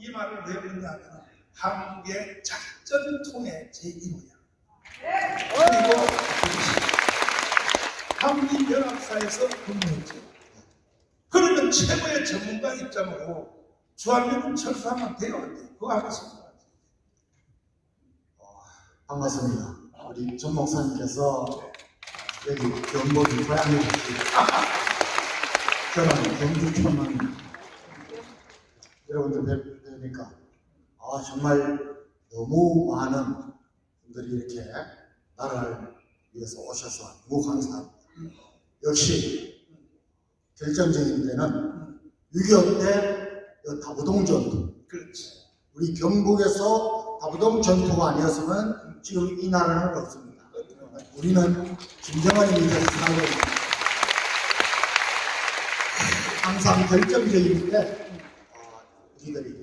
이 말을 왜 그러냐면 한국의 작전통의 제1호야. 그리고 한국연합사에서 근무했죠. 그러면 최고의 전문가 입장으로 주한미군 철수하면 돼요. 안 돼요? 그거 알겠습니다. 반갑습니다. 우리 전 목사님께서 여기 경복이 고향이 저는 경주 천만 여러분들 뵈니까 아 정말 너무 많은 분들이 이렇게 나라를 위해서 오셔서 너무 감사합니다. 역시 결정적인 때는 6.25때 다부동 전투 그렇지. 우리 경북에서 다부동 전투가 아니었으면 지금 이 나라는 없습니다. 우리는 김정은이 밑에서 살고 있습니다. 항상 결정적일 때 어, 우리들이